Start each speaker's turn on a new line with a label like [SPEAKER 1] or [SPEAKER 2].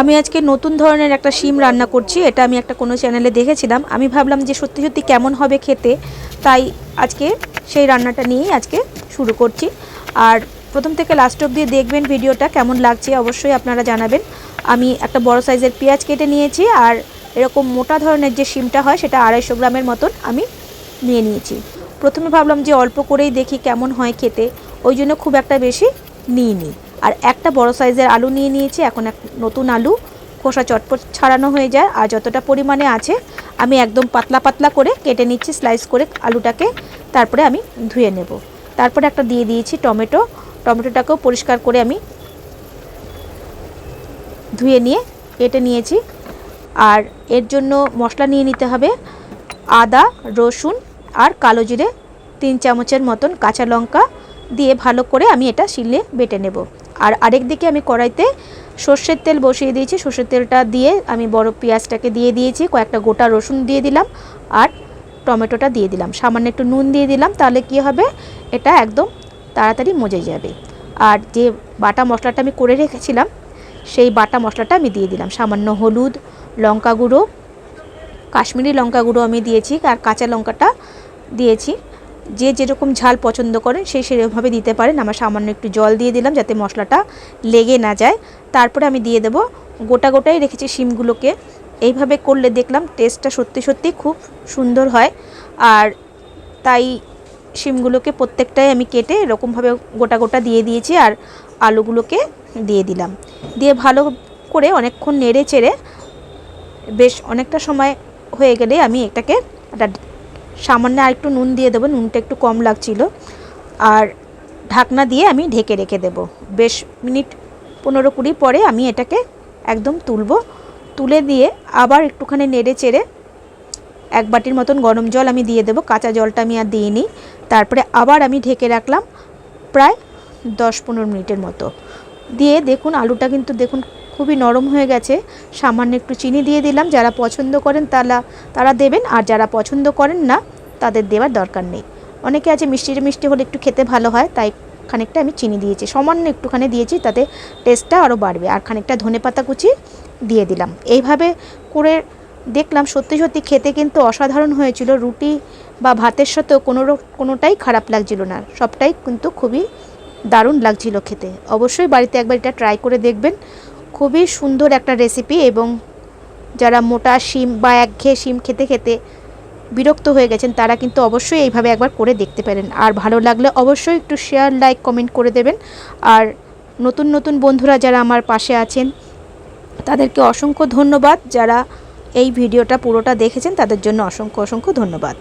[SPEAKER 1] আমি আজকে নতুন ধরনের একটা শিম রান্না করছি, এটা আমি একটা কোনো চ্যানেলে দেখেছিলাম। আমি ভাবলাম যে সত্যি সত্যি কেমন হবে খেতে, তাই আজকে সেই রান্নাটা নিয়েই আজকে শুরু করছি। আর প্রথম থেকে লাস্ট অবধি দেখবেন ভিডিওটা, কেমন লাগছে অবশ্যই আপনারা জানাবেন। আমি একটা বড় সাইজের পেঁয়াজ কেটে নিয়েছি, আর এরকম মোটা ধরনের যে শিমটা হয়, সেটা আড়াইশো গ্রামের মতন আমি নিয়ে নিয়েছি। প্রথমে ভাবলাম যে অল্প করেই দেখি কেমন হয় খেতে, ওই জন্য খুব একটা বেশি নিইনি। আর একটা বড় সাইজের আলু নিয়ে নিয়েছি। এখন এক নতুন আলু খোসা চটপট ছাড়ানো হয়ে যায়। আর যতটা পরিমাণে আছে, আমি একদম পাতলা পাতলা করে কেটে নিচ্ছি, স্লাইস করে আলুটাকে তারপরে আমি ধুয়ে নেব। তারপরে একটা দিয়ে দিয়েছি টমেটো। টমেটোটাকেও পরিষ্কার করে আমি ধুয়ে নিয়ে কেটে নিয়েছি। আর এর জন্য মশলা নিয়ে নিতে হবে আদা, রসুন আর কালো জিরে। তিন চামচের মতন কাঁচা লঙ্কা দিয়ে ভালো করে আমি এটা শিলে বেটে নেব। আর আরেক দিকে আমি কড়াইতে সর্ষের তেল বসিয়ে দিয়েছি। সর্ষের তেলটা দিয়ে আমি বড় পেঁয়াজটাকে দিয়ে দিয়েছি, কয়েকটা গোটা রসুন দিয়ে দিলাম আর টমেটোটা দিয়ে দিলাম। সামান্য একটু নুন দিয়ে দিলাম, তাহলে কি হবে? এটা একদম তাড়াতাড়ি মজে যাবে। আর যে বাটা মশলাটা আমি করে রেখেছিলাম, সেই বাটা মশলাটা আমি দিয়ে দিলাম। সামান্য হলুদ লঙ্কা গুঁড়ো, কাশ্মীরি লঙ্কা গুঁড়ো আমি দিয়েছি আর কাঁচা লঙ্কাটা দিয়েছি। যে যেরকম ঝাল পছন্দ করেন সেই সেরকমভাবে দিতে পারেন। আমার সামান্য একটু জল দিয়ে দিলাম যাতে মশলাটা লেগে না যায়। তারপরে আমি দিয়ে দেব গোটা গোটাই রেখেছি শিমগুলোকে। এইভাবে করলে দেখলাম টেস্টটা সত্যি সত্যি খুব সুন্দর হয়। আর তাই শিমগুলোকে প্রত্যেকটাই আমি কেটে এরকমভাবে গোটা গোটা দিয়ে দিয়েছি আর আলুগুলোকে দিয়ে দিলাম। দিয়ে ভালো করে অনেকক্ষণ নেড়ে চেড়ে বেশ অনেকটা সময় হয়ে গেলে আমি এটাকে একটা সামান্য আর একটু নুন দিয়ে দেবো, নুনটা একটু কম লাগছিল। আর ঢাকনা দিয়ে আমি ঢেকে রেখে দেব। বেশ মিনিট পনেরো কুড়ি পরে আমি এটাকে একদম তুলব। তুলে দিয়ে আবার একটুখানি নেড়ে চেড়ে এক বাটির মতন গরম জল আমি দিয়ে দেবো। কাঁচা জলটা আমি আর দিইনি। তারপরে আবার আমি ঢেকে রাখলাম প্রায় দশ পনেরো মিনিটের মতো। দিয়ে দেখুন, আলুটা কিন্তু দেখুন খুবই নরম হয়ে গেছে। সামান্য একটু চিনি দিয়ে দিলাম। যারা পছন্দ করেন তারা তারা দেবেন। আর যারা পছন্দ করেন না, তাদের দেওয়ার দরকার নেই। অনেকে আছে মিষ্টি মিষ্টি হলে একটু খেতে ভালো হয়, তাই খানিকটা আমি চিনি দিয়েছি। সামান্য একটুখানি দিয়েছি, তাতে টেস্টটা আরও বাড়বে। আর খানিকটা ধনে পাতা কুচি দিয়ে দিলাম। এইভাবে করে দেখলাম, সত্যি সত্যি খেতে কিন্তু অসাধারণ হয়েছিল। রুটি বা ভাতের সাথেও কোনো কোনোটাই খারাপ লাগছিল না। সবটাই কিন্তু খুবই দারুণ লাগছিল খেতে। অবশ্যই বাড়িতে একবার এটা ট্রাই করে দেখবেন। খুবই সুন্দর একটা রেসিপি এবং যারা মোটা শিম বা একঘেয়ে শিম খেতে খেতে বিরক্ত হয়ে গেছেন, তারা কিন্তু অবশ্যই এইভাবে একবার করে দেখতে পারেন। আর ভালো লাগলে অবশ্যই একটু শেয়ার লাইক কমেন্ট করে দেবেন। আর নতুন নতুন বন্ধুরা যারা আমার পাশে আছেন, তাদেরকে অসংখ্য ধন্যবাদ। যারা এই ভিডিওটা পুরোটা দেখেছেন, তাদের জন্য অসংখ্য অসংখ্য ধন্যবাদ।